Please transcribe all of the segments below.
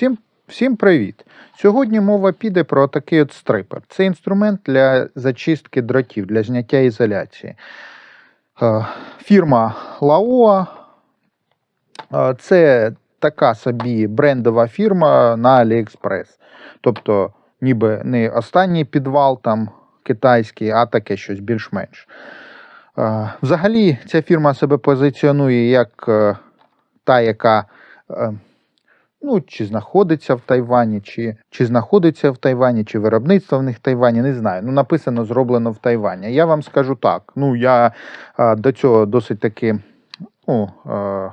Всім, всім привіт! Сьогодні мова піде про такий от стрипер. Це інструмент для зачистки дротів, для зняття ізоляції. Е, Фірма Laoa. Е, Це така собі брендова фірма на AliExpress. Тобто, ніби не останній підвал там китайський, а таке щось більш-менш. Е, Взагалі, ця фірма себе позиціонує як та, яка ну, чи знаходиться в Тайвані, чи, чи знаходиться в Тайвані, чи виробництво в них в Тайвані, не знаю. Ну, написано зроблено в Тайвані. Я вам скажу так. Ну, я е, до цього досить таки ну, е,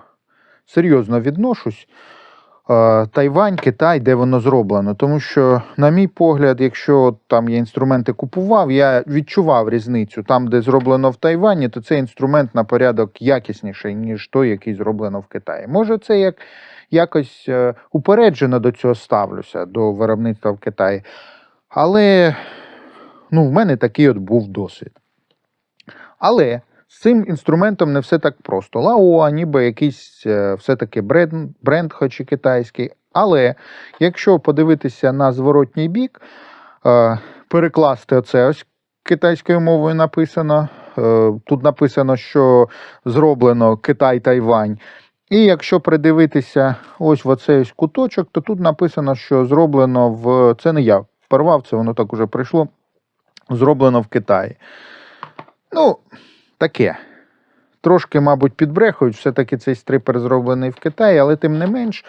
серйозно відношусь. Тайвань, Китай, де воно зроблено. Тому що, на мій погляд, якщо там я інструменти купував, я відчував різницю. Там, де зроблено в Тайвані, то цей інструмент на порядок якісніший, ніж той, який зроблено в Китаї. Може, це як якось е, упереджено до цього ставлюся, до виробництва в Китаї. Але ну, в мене такий от був досвід. Але з цим інструментом не все так просто. Лаоа, ніби якийсь е, все-таки бренд, бренд, хоч і китайський. Але якщо подивитися на зворотній бік, е, перекласти оце ось китайською мовою написано. Тут написано, що зроблено Китай-Тайвань. І якщо придивитися ось в оцей куточок, то тут написано, що зроблено в. Це не я порвав, це воно так уже прийшло. Зроблено в Китаї. Ну, таке. Трошки, мабуть, підбрехують, все-таки цей стрипер зроблений в Китаї, але тим не менш,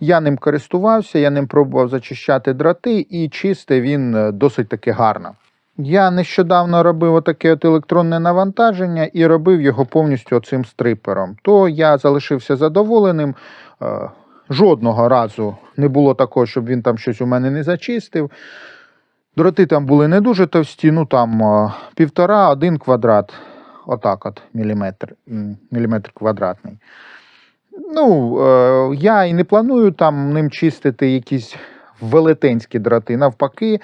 я ним користувався, я ним пробував зачищати дроти, і чисте він досить таки гарно. Я нещодавно робив отаке от електронне навантаження і робив його повністю цим стрипером. То я залишився задоволеним. Е, Жодного разу не було такого, щоб він там щось у мене не зачистив. Дроти там були не дуже товсті, ну там е, півтора, один квадрат, отак от міліметр, міліметр квадратний. Ну, е, я і не планую там ним чистити якісь велетенські дроти. Навпаки,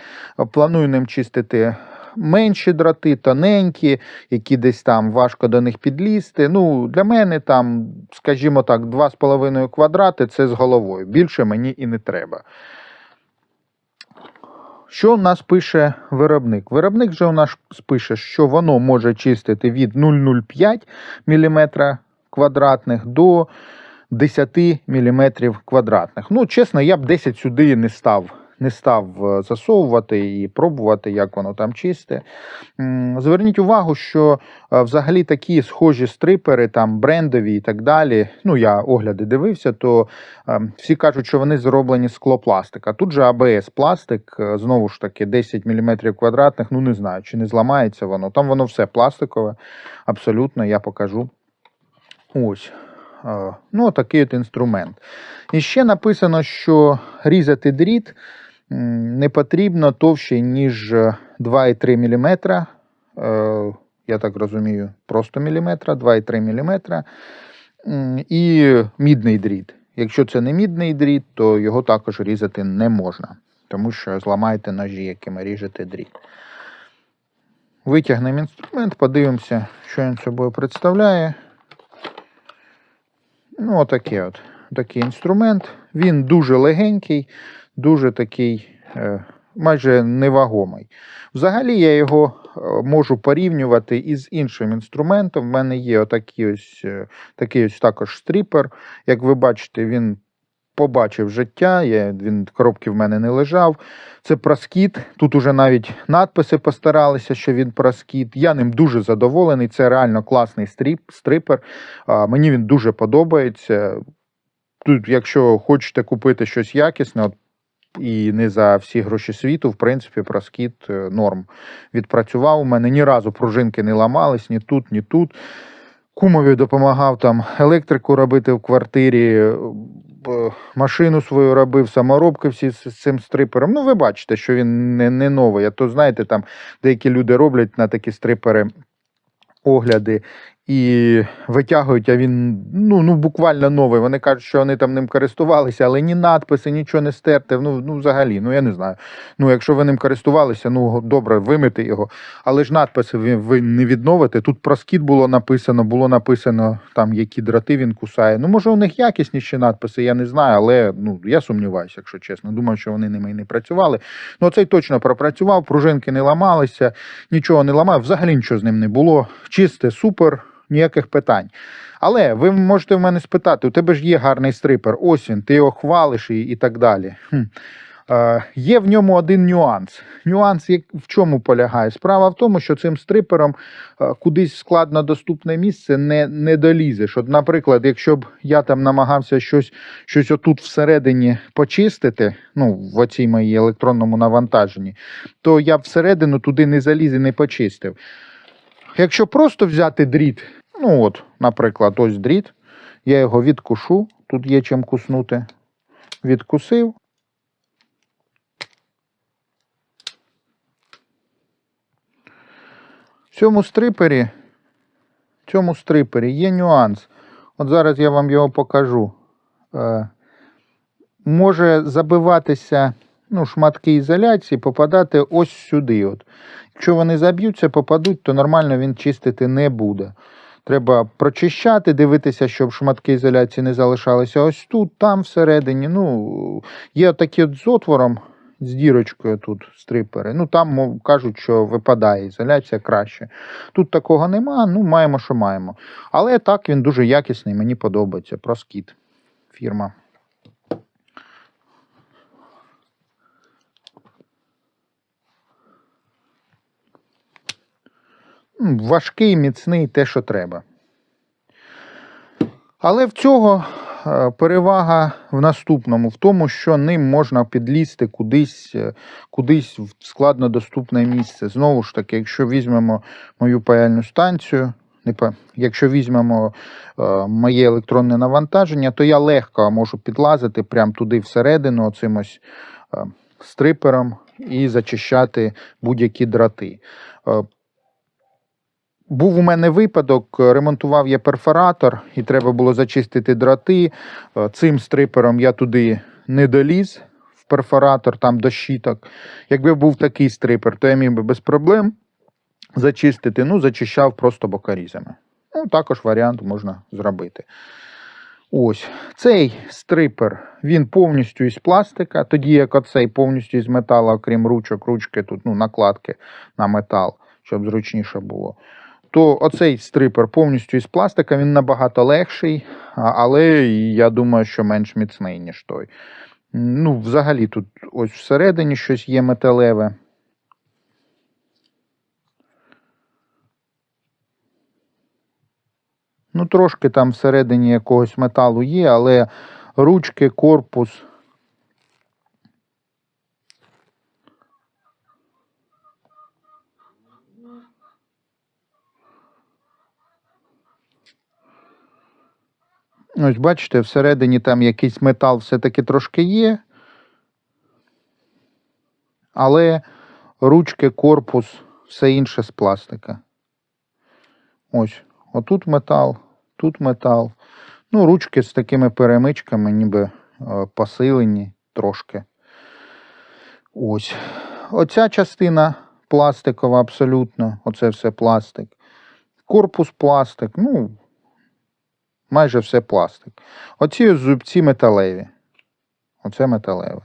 планую ним чистити менші дроти, тоненькі, які десь там важко до них підлізти. Ну, для мене там, скажімо так, 2,5 квадрати це з головою. Більше мені і не треба. Що у нас пише виробник? Виробник же у нас пише, що воно може чистити від 0,05 мм квадратних до 10 мм квадратних. Ну, чесно, я б 10 сюди не став. Не став е, засовувати і пробувати, як воно там чисте. Зверніть увагу, що е, взагалі такі схожі стрипери, там брендові і так далі. Ну, я огляди дивився, то е, всі кажуть, що вони зроблені з склопластика. Тут же АБС пластик, знову ж таки, 10 мм квадратних. Ну не знаю, чи не зламається воно. Там воно все пластикове, абсолютно, я покажу. Ось. Е, Ну, такий от інструмент. І ще написано, що різати дріт не потрібно товще, ніж е, 2,3 мм. Е, Я так розумію, просто міліметра, 2,3 мм. І мідний дріт. Якщо це не мідний дріт, то його також різати не можна, тому що зламаєте ножі, якими ріжете дріт. Витягнемо інструмент, подивимося, що він собою представляє. Ну, отакий от. Такий інструмент. Він дуже легенький, дуже такий, е, майже невагомий. Взагалі я його е, можу порівнювати із іншим інструментом. В мене є отакий ось, е, такий ось також стріпер. Як ви бачите, він побачив життя, я, він коробки в мене не лежав. Це проскіт. Тут уже навіть надписи постаралися, що він проскіт. Я ним дуже задоволений. Це реально класний стріп, стрипер. А, Мені він дуже подобається. Тут, якщо хочете купити щось якісне, от, і не за всі гроші світу, в принципі, проскіт е, норм. Відпрацював у мене ні разу пружинки не ламались, ні тут, ні тут. Кумові допомагав там електрику робити в квартирі, е, машину свою робив, саморобки всі з цим стрипером. Ну, ви бачите, що він не, не новий. А то, знаєте, там деякі люди роблять на такі стрипери огляди і витягують, а він ну, ну, буквально новий. Вони кажуть, що вони там ним користувалися, але ні надписи, нічого не стерте. Ну, ну взагалі, ну я не знаю. Ну, якщо ви ним користувалися, ну добре, вимити його. Але ж надписи ви, ви не відновите. Тут про скіт було написано, було написано там, які дроти він кусає. Ну, може, у них якісніші надписи, я не знаю, але ну, я сумніваюся, якщо чесно. Думаю, що вони ними і не працювали. Ну, цей точно пропрацював, пружинки не ламалися, нічого не ламав, взагалі нічого з ним не було. Чисте, супер, ніяких питань. Але ви можете в мене спитати: у тебе ж є гарний стрипер, ось він, ти його хвалиш і, і так далі. Хм. Е, є в ньому один нюанс. Нюанс як- в чому полягає? Справа в тому, що цим стрипером е, кудись складно доступне місце не, не долізеш. От, наприклад, якщо б я там намагався щось, щось отут всередині почистити, ну, в оцій моїй електронному навантаженні, то я б всередину туди не заліз і не почистив. Якщо просто взяти дріт, ну от, наприклад, ось дріт, я його відкушу, тут є чим куснути. Відкусив. В цьому стрипері, в цьому стрипері є нюанс. От зараз я вам його покажу. Е, може забиватися ну, шматки ізоляції, попадати ось сюди. От. Якщо вони заб'ються, попадуть, то нормально він чистити не буде. Треба прочищати, дивитися, щоб шматки ізоляції не залишалися ось тут, там всередині. Ну, є такі от з отвором, з дірочкою тут стрипери. Ну там мов, кажуть, що випадає ізоляція краще. Тут такого нема, ну маємо, що маємо. Але так він дуже якісний, мені подобається. Проскіт фірма. Важкий, міцний, те, що треба. Але в цього е, перевага в наступному, в тому, що ним можна підлізти кудись, е, кудись в складнодоступне місце. Знову ж таки, якщо візьмемо мою паяльну станцію, якщо візьмемо е, моє електронне навантаження, то я легко можу підлазити прямо туди всередину, оцим ось стрипером і зачищати будь-які дроти. Був у мене випадок, ремонтував я перфоратор, і треба було зачистити дроти. Е, Цим стрипером я туди не доліз в перфоратор, там до щіток. Якби був такий стрипер, то я міг би без проблем зачистити. Ну, зачищав просто бокарізами. Ну, також варіант можна зробити. Ось цей стрипер, він повністю із пластика, тоді як оцей повністю із металу, окрім ручок, ручки тут ну, накладки на метал, щоб зручніше було. То оцей стрипер повністю із пластика, він набагато легший, але я думаю, що менш міцний, ніж той. Ну, взагалі, тут ось всередині щось є металеве. Ну, трошки там всередині якогось металу є, але ручки, корпус. Ось бачите, всередині там якийсь метал все-таки трошки є. Але ручки, корпус, все інше з пластика. Ось, отут метал, тут метал. Ну, ручки з такими перемичками, ніби е, посилені трошки. Ось. Оця частина пластикова абсолютно. Оце все пластик. Корпус пластик, ну, майже все пластик. Оці зубці металеві. Оце металеве.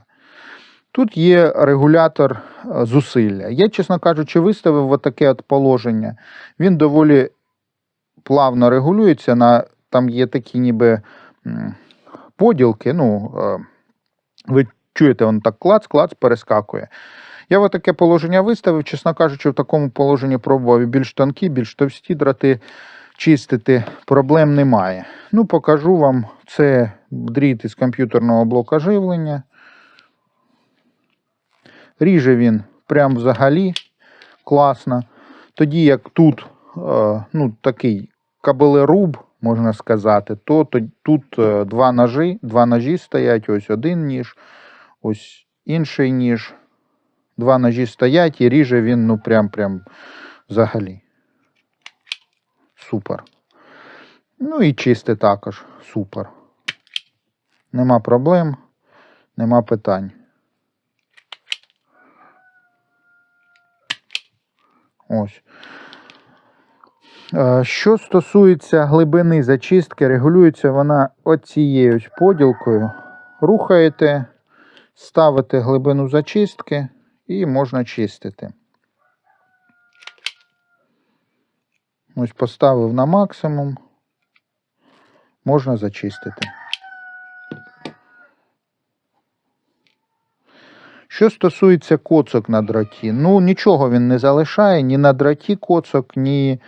Тут є регулятор е, зусилля. Я, чесно кажучи, виставив отаке от положення. Він доволі плавно регулюється. На, там є такі ніби поділки. Ну, е, ви чуєте, він так клац-клац перескакує. Я в таке положення виставив, чесно кажучи, в такому положенні пробував і більш тонкі, більш товсті дроти чистити. Проблем немає. Ну, покажу вам. Це дріт із комп'ютерного блока живлення. Ріже він прям взагалі класно. Тоді як тут е, ну, такий кабелеруб, можна сказати, то, тут е, два ножі, два ножі стоять, ось один ніж, ось інший ніж. Два ножі стоять і ріже він ну прям прям взагалі. Супер. Ну і чисте також. Супер. Нема проблем, нема питань. Ось. Е, Що стосується глибини зачистки, регулюється вона оцією поділкою. Рухаєте, ставите глибину зачистки і можна чистити. Ось поставив на максимум, можна зачистити. Що стосується коцок на дроті, ну нічого він не залишає ні на дроті коцок, ні,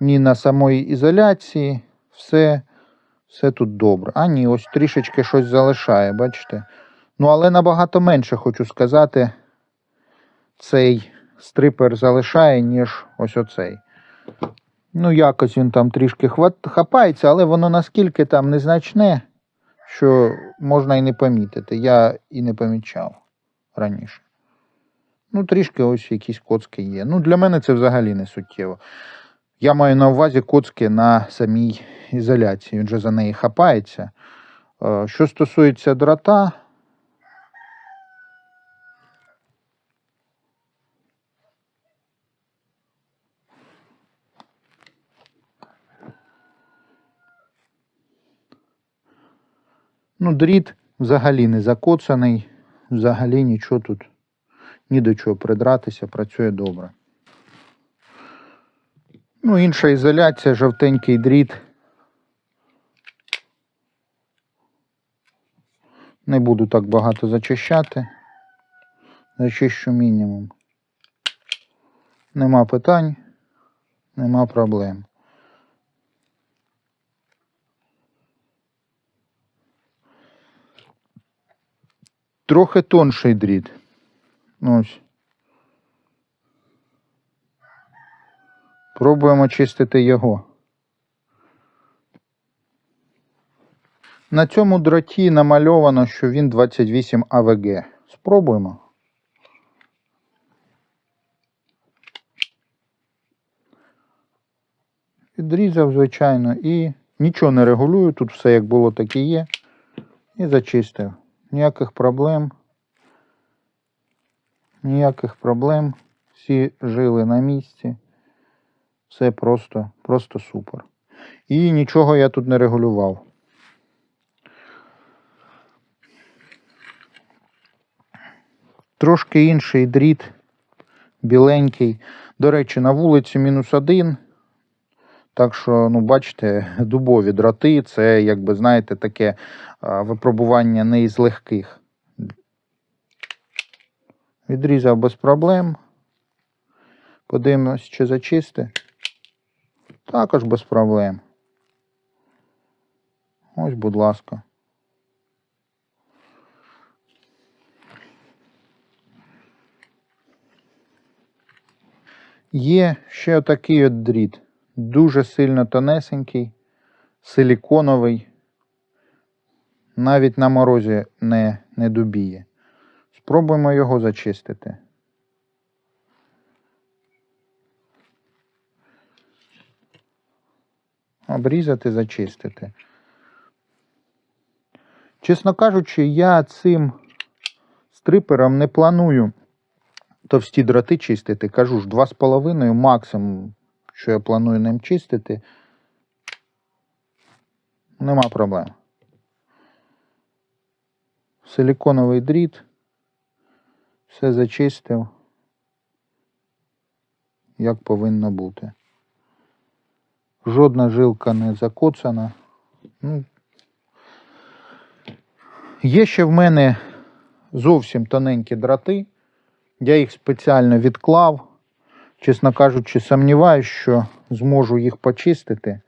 ні на самої ізоляції. Все, все тут добре. А ні, ось трішечки щось залишає, бачите? Ну, але набагато менше, хочу сказати, цей стрипер залишає, ніж ось оцей. Ну, якось він там трішки хапається, але воно наскільки там незначне, що можна і не помітити. Я і не помічав раніше. Ну, трішки ось якісь коцки є. Ну, для мене це взагалі не суттєво. Я маю на увазі коцки на самій ізоляції. Він же за неї хапається. Е, Що стосується дрота, Ну, дріт взагалі не закоцаний, взагалі нічого тут, ні до чого придратися, працює добре. Ну, інша ізоляція, жовтенький дріт. Не буду так багато зачищати. Зачищу мінімум. Нема питань, нема проблем. Трохи тонший дріт. Ось. Пробуємо чистити його. На цьому дроті намальовано, що він 28 АВГ. Спробуємо. Відрізав, звичайно, і нічого не регулюю. Тут все як було, так і є. І зачистив. Ніяких проблем. Ніяких проблем. Всі жили на місці. Все просто, просто супер. І нічого я тут не регулював. Трошки інший дріт, біленький. До речі, на вулиці мінус один. Так що, ну, бачите, дубові дроти це, якби, знаєте, таке випробування не із легких. Відрізав без проблем. Подивимось, чи зачисти. Також без проблем. Ось, будь ласка. Є ще отакий от дріт. Дуже сильно тонесенький, силіконовий. Навіть на морозі не, не дубіє. Спробуємо його зачистити. Обрізати, зачистити. Чесно кажучи, я цим стрипером не планую товсті дроти чистити. Кажу ж, 2,5 максимум, що я планую ним чистити. Нема проблем. Силіконовий дріт. Все зачистив. Як повинно бути. Жодна жилка не закоцана. Ну, є ще в мене зовсім тоненькі дроти. Я їх спеціально відклав. Чесно кажучи, сумніваюся, що зможу їх почистити.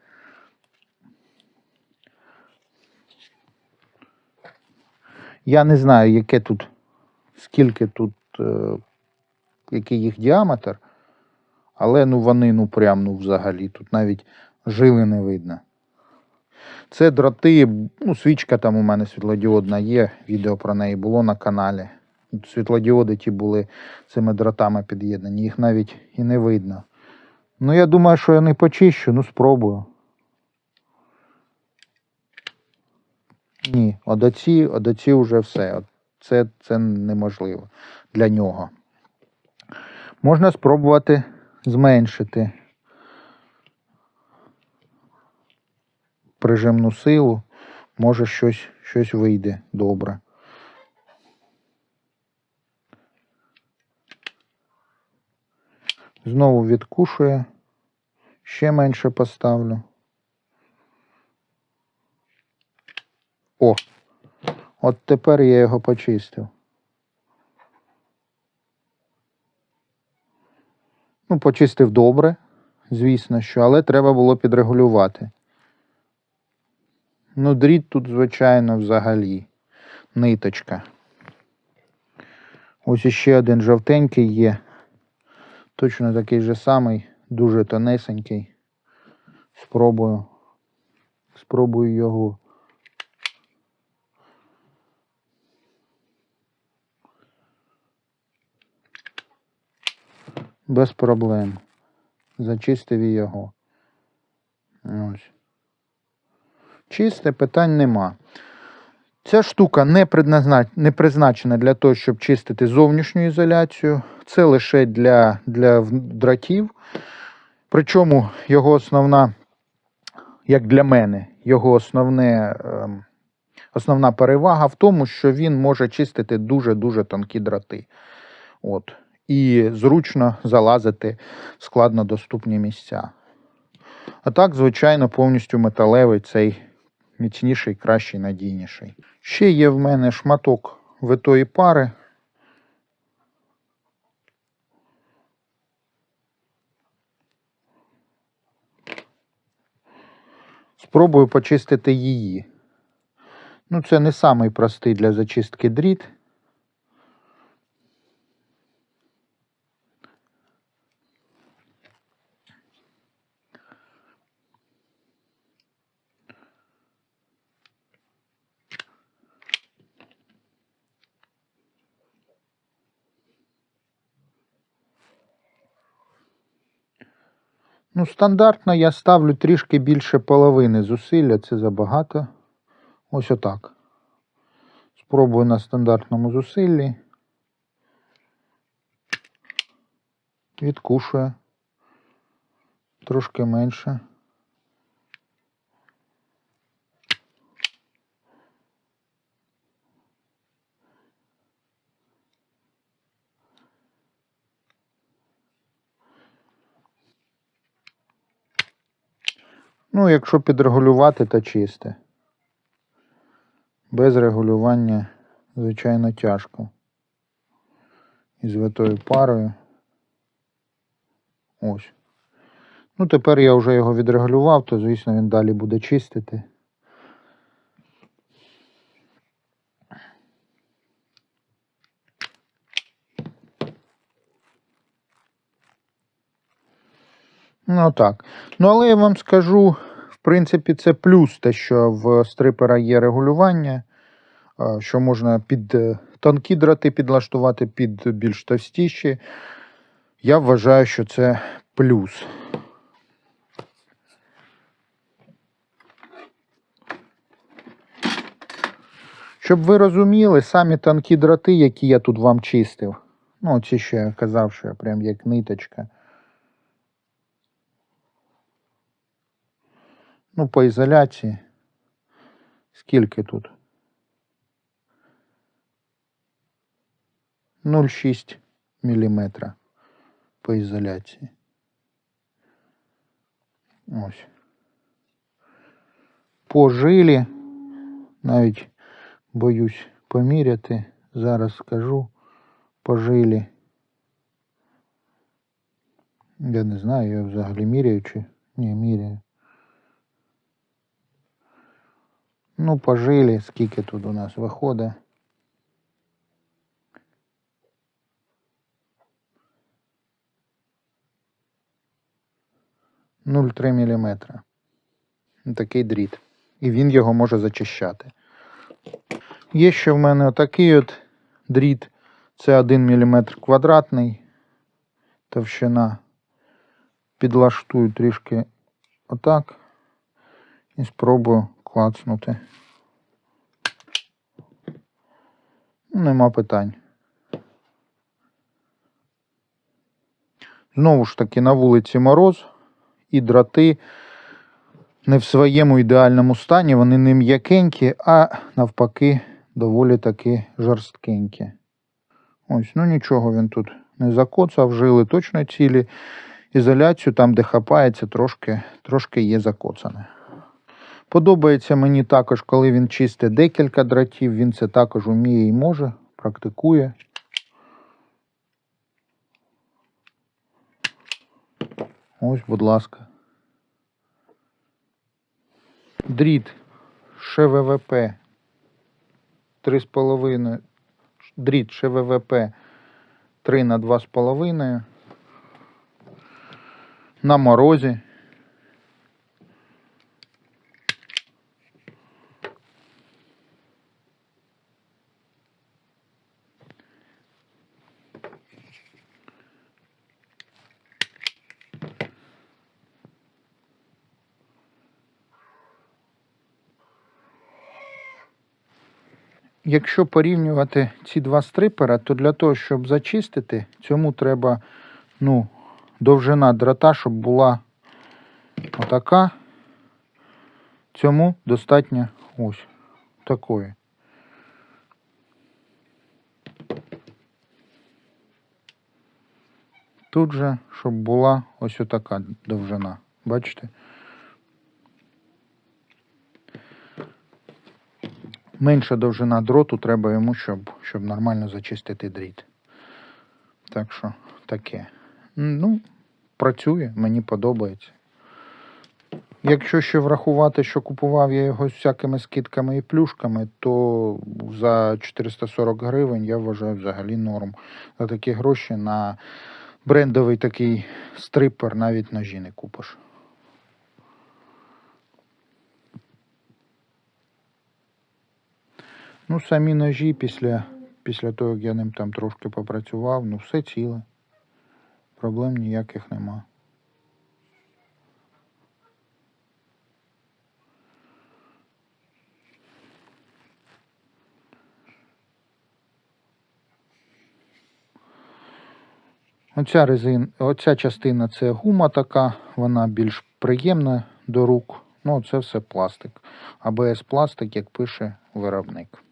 Я не знаю, яке тут, скільки тут, е, який їх діаметр, але ну вони ну прям ну взагалі тут навіть жили не видно. Це дроти, ну, свічка там у мене світлодіодна є, відео про неї було на каналі. Світлодіоди ті були цими дротами під'єднані, їх навіть і не видно. Ну, я думаю, що я не почищу, ну спробую. Ні, от оці, вже все. Це, це неможливо для нього. Можна спробувати зменшити прижимну силу. Може щось, щось вийде добре. Знову відкушує. Ще менше поставлю. О! От тепер я його почистив. Ну, почистив добре, звісно, що, але треба було підрегулювати. Ну, дріт тут, звичайно, взагалі. Ниточка. Ось іще один жовтенький є. Точно такий же самий, дуже тонесенький. Спробую. Спробую його. Без проблем. Зачистив його. Ось. Чисте питань нема. Ця штука не, не призначена для того, щоб чистити зовнішню ізоляцію. Це лише для, для дротів. Причому його основна, як для мене, його основне, ем, основна перевага в тому, що він може чистити дуже-дуже тонкі дроти. От. І зручно залазити в складнодоступні місця. А так, звичайно, повністю металевий цей міцніший, кращий, надійніший. Ще є в мене шматок витої пари. Спробую почистити її. Ну, це не самий простий для зачистки дріт. Ну, стандартно я ставлю трішки більше половини зусилля, це забагато. Ось отак. Спробую на стандартному зусиллі. Відкушує. Трошки менше. Ну, якщо підрегулювати, то чисте. Без регулювання, звичайно, тяжко. Із витою парою. Ось. Ну, тепер я вже його відрегулював, то, звісно, він далі буде чистити. Ну так. Ну, але я вам скажу, принципі, це плюс те, що в стрипера є регулювання, що можна під е, тонкі дроти підлаштувати, під більш товстіші. Я вважаю, що це плюс. Щоб ви розуміли, самі тонкі дроти, які я тут вам чистив. Ну, ці що я казав, що я прям як ниточка. Ну, по ізоляції. Скільки тут? 0,6 мм по ізоляції. Ось. По жилі, навіть боюсь поміряти, зараз скажу по жилі. Я не знаю, я взагалі міряю чи. Ні, міряю. Ну, по жилі, скільки тут у нас виходить. Нуль три міліметра. Такий дріт. І він його може зачищати. Є ще в мене отакий от дріт. Це 1 мм квадратний товщина. підлаштую трішки отак і спробую клацнути. Ну, Нема питань. Знову ж таки, на вулиці мороз і дроти не в своєму ідеальному стані, вони не м'якенькі, а навпаки, доволі таки жорсткенькі. Ось, ну нічого він тут не закоцав, жили точно цілі. Ізоляцію там, де хапається, трошки, трошки є закоцане. Подобається мені також, коли він чистить декілька дротів, він це також вміє і може, практикує. Ось, будь ласка. Дріт ШВВП 3,5. Дріт ШВВП 3 на 2,5. На морозі. Якщо порівнювати ці два стрипера, то для того, щоб зачистити, цьому треба ну, довжина дрота, щоб була отака. Цьому достатньо ось такої. Тут же, щоб була ось отака довжина. Бачите? Менша довжина дроту треба йому, щоб, щоб нормально зачистити дріт. Так що таке. Ну, працює, мені подобається. Якщо ще врахувати, що купував я його з всякими скидками і плюшками, то за 440 гривень я вважаю взагалі норм. За такі гроші на брендовий такий стрипер навіть ножі не купиш. Ну, самі ножі після, після того, як я ним там трошки попрацював, ну все ціле. Проблем ніяких нема. Оця резин, оця частина це гума така, вона більш приємна до рук. Ну, це все пластик. АБС пластик, як пише виробник.